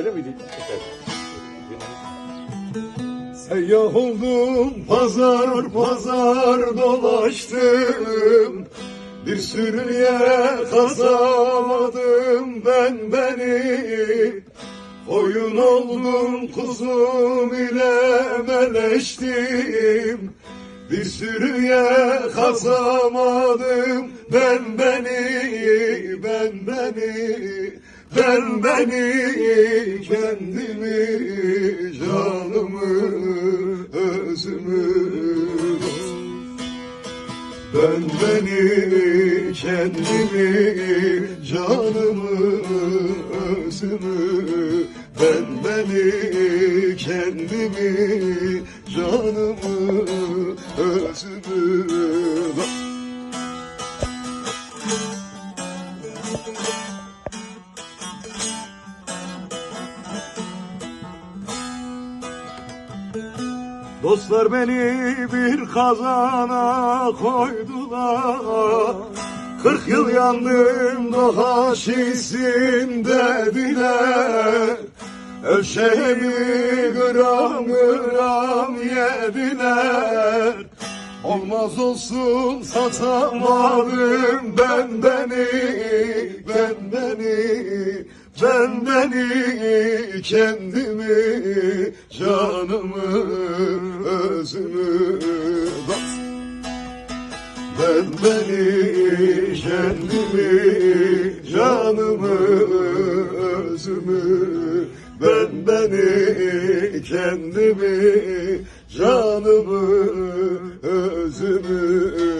Öyle miydi? Seyyah oldum pazar pazar dolaştım. Bir sürüye kazamadım ben beni. Koyun oldum kuzum ile meleştim. Bir sürüye kazamadım ben beni ben beni kendimi canımı özümü. Ben beni kendimi canımı özümü. Ben beni kendimi canımı özümü Dostlar beni bir kazana koydular. Kırk yıl yandım daha şişsin dediler. Ölçeğimi gram gram yediler. Olmaz olsun satamadım ben beni Ben beni ben beni kendimi canımı özümü. Bas ben beni kendimi canımı özümü. Ben beni kendimi canımı özümü